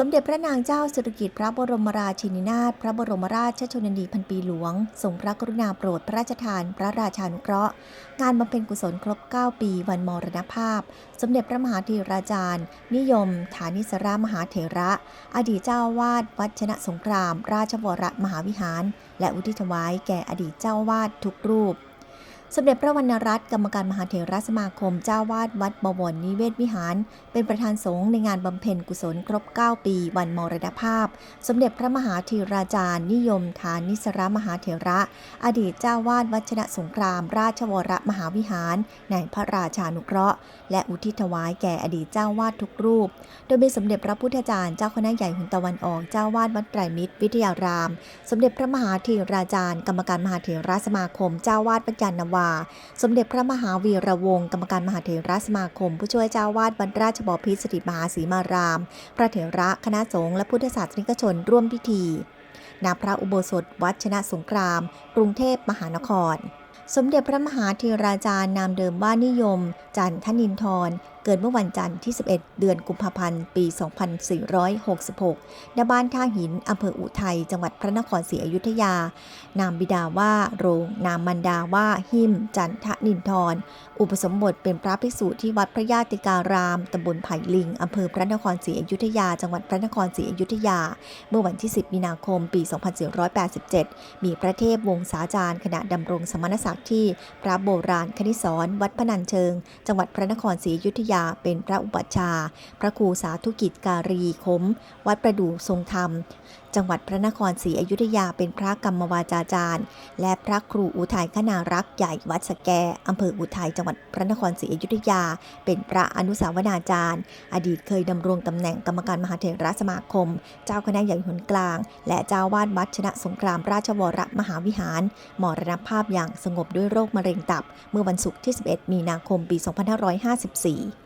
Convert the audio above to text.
สมเด็จพระนางเจ้าสิริกิติ์พระบรมราชินีนาถพระบรมราชชนนีพันปีหลวงทรงพระกรุณาโปรดพระราชทาน พระราชานุเคราะห์ งานบำเพ็ญกุศลครบ 9 ปีวันมรณภาพ สมเด็จพระมหาธีราจารย์ นิยม ฐานิสรามหาเถระ อดีตเจ้าวาดวัดชนะสงคราม ราชวรมหาวิหาร และอุทิศถวายแก่อดีตเจ้าวาดทุกรูป สมเด็จพระวรรณรัตน์กรรมการมหาเถรสมาคมเจ้าวาดวัดบวรนิเวศวิหาร เป็นประธานสงฆ์ในงานบำเพ็ญกุศลครบ 9 ปี วันมรณภาพ สมเด็จพระมหาธีราจารย์นิยมฐานนิสรมหาเถระ อดีตเจ้าวาดวัชนะสงคราม ราชวรมหาวิหาร ในพระราชานุเคราะห์ และอุทิศถวายแก่อดีตเจ้าวาดทุกรูป โดยมีสมเด็จพระพุทธจารย์เจ้าคณะใหญ่หุนตะวันออกเจ้าวาดวัดไตรมิตร วิทยาราม สมเด็จพระมหาธีราจารย์ กรรมการมหาเถรสมาคมเจ้าวาดวัดยานนาวา สมเด็จพระมหาวีระวงศ์กรรมการมหาเถรสมาคม ผู้ช่วยเจ้าวาดวัดราชบพิตรสถิตมหาศรีมาราม พระเถระคณะสงฆ์และพุทธศาสนิกชนร่วมพิธีณพระอุโบสถวัดชนะสงคราม กรุงเทพมหานคร สมเด็จพระมหาเทราจารย์นามเดิมว่านิยม จันทนินทร เกิดเมื่อวันจันทร์ที่ 11 เดือนกุมภาพันธ์ ปี 2466ณบ้านท่าหินอำเภออุทัย จังหวัดพระนครศรีอยุธยา นามบิดาว่าโรง นามมันดาว่าหิม จันทนินทร อุปสมบทเป็นพระภิกษุที่วัดพระญาติการาม ตำบลไผ่ลิง อำเภอพระนครศรีอยุธยา จังหวัดพระนครศรีอยุธยา เมื่อวันที่ 10 มีนาคม ปี 2487 มีพระเทพวงศาจารย์ขณะดำรงสมณศักดิ์ที่พระโบราณคณิสรวัดพนัญเชิง จังหวัดพระนครศรีอยุธยาาเป็นพระอุปัชฌาย์พระครูสาธุกิจการีคม วัดประดู่ทรงธรรม จังหวัดพระนครศรีอยุธยาเป็นพระกรรมวาจาจารย์ และพระครูอุทัยคณารักษ์ใหญ่วัดสแกอำเภออุทัยจังหวัดพระนครศรีอยุธยา เป็นพระอนุสาวนาจารย์ อดีตเคยดำรงตำแหน่งกรรมการมหาเถรสมาคม เจ้าคณะใหญ่หนกลาง และเจ้าวาดวัดชนะสงครามราชวรมหาวิหาร มรณภาพอย่างสงบด้วยโรคมะเร็งตับ เมื่อวันศุกร์ที่ 11 มีนาคม ปี 2554